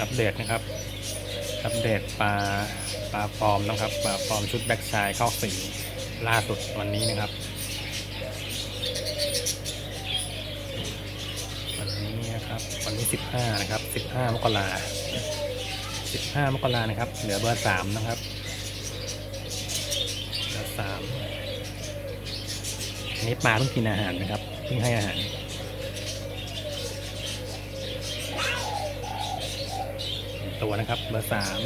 อัปเดตนะครับ อัปเดตปลาปลาฟอร์มนะครับปลาฟอร์มชุดแบ็กชายเข้าสีล่าสุดวันนี้นะครับวันนี้นะครับวันนี้ 15 นะครับ 15 มกรา15 มกรานะครับ เหลือเบอร์3นะครับเบอร์สามอันนี้ปลาเพิ่งกินอาหารนะครับเพิ่งให้อาหาร ตัวนะครับ เบอร์สาม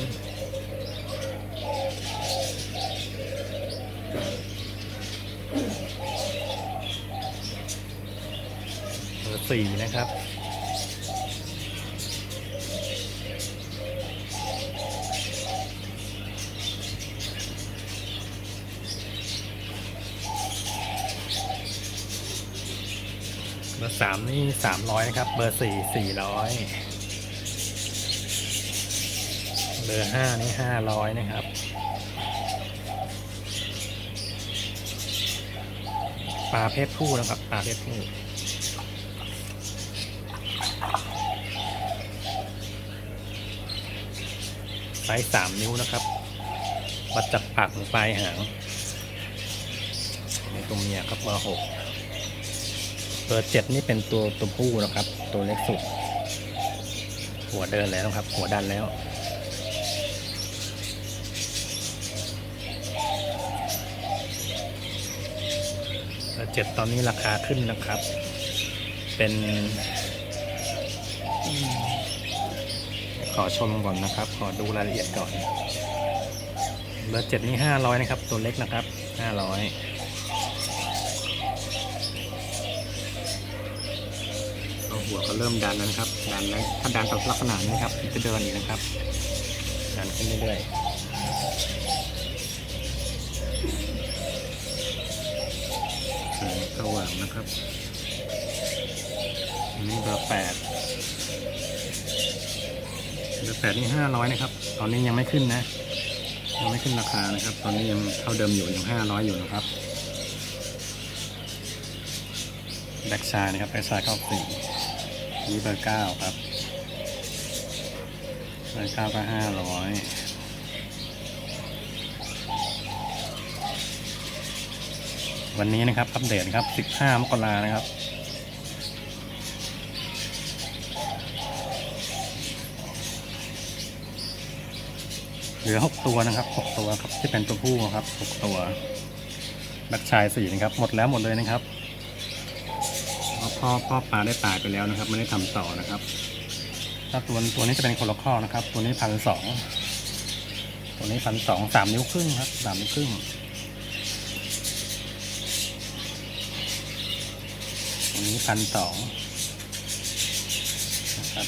เบอร์สี่นะครับเบอร์สามนี่สามร้อยนะครับ เบอร์สี่สี่ร้อย เบอร์ห้านี่ห้าร้อยนะครับ ปลาเพศผู้นะครับ ปลาเพศผู้ไซส์สามนิ้วนะครับ วัดจากปากถึงปลายหางในตัวเมียครับเบอร์หกเบอร์เจ็ดนี่เป็นตัวตัวผู้นะครับ ตัวเล็กสุด หัวเดินแล้วครับ หัวดันแล้ว เบอร์เจ็ดตอนนี้ราคาขึ้นนะครับ เป็น ขอชมก่อนนะครับ ขอดูรายละเอียดก่อน เบอร์เจ็ดนี่ห้าร้อยนะครับ ตัวเล็กนะครับห้าร้อยหัวก็เริ่มดันแล้วนะครับ ดันแล้วถ้าดันต่อลักษณะนี้ครับมันจะเดินอีกนะครับ ดันขึ้นเรื่อยๆ แสงส ว่างนะครับอันนี้เบอร์แปดเบอร์แปดนี่ห้าร้อยนะครับ ตอนนี้ยังไม่ขึ้นนะ ยังไม่ขึ้นราคานะครับ ตอนนี้ยังเท่าเดิมอยู่ยังห้าร้อยอยู่นะครับแบ็กชานะครับแบ็กชาเข้าสี่นี่เบอร์เก้าครับเบอร์เก้าก็ห้าร้อย วันนี้นะครับ อัปเดตครับ 15 มกรานะครับ เหลือ 6 ตัวนะครับ 6 ตัวครับ ที่เป็นตัวผู้ครับ 6 ตัวแบักชายสี่นะครับ หมดแล้วหมดเลยนะครับพ่อพ่อปลาได้ตายไปแล้วนะครับ ไม่ได้ทำต่อนะครับ ถ้าตัวตัวนี้จะเป็นคนละข้อนะครับ ตัวนี้พันสองตัวนี้พันสองสามนิ้วครึ่งครับสามนิ้วครึ่ง ตรงนี้พันสองนะครับ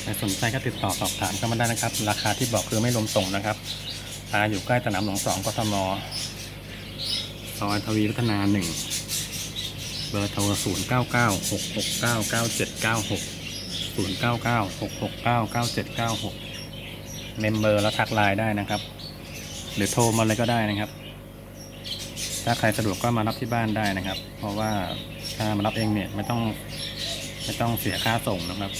ใครสนใจก็ติดต่อสอบถามเข้ามาได้นะครับ ราคาที่บอกคือไม่รวมส่งนะครับปลาอยู่ใกล้สนามหลวงสองกทมซอยทวีวัฒนาหนึ่งเบอร์โทรศูนย์เก้าเก้าหกหกเก้าเก้าเจ็ดเก้าหกศูนย์เก้าเก้าหกหกเก้าเก้าเจ็ดเก้าหกเมมเบอร์แล้วทักไลน์ได้นะครับ หรือโทรมาเลยก็ได้นะครับ ถ้าใครสะดวกก็มารับที่บ้านได้นะครับ เพราะว่าถ้ามารับเองเนี่ยไม่ต้องไม่ต้องเสียค่าส่งนะครับ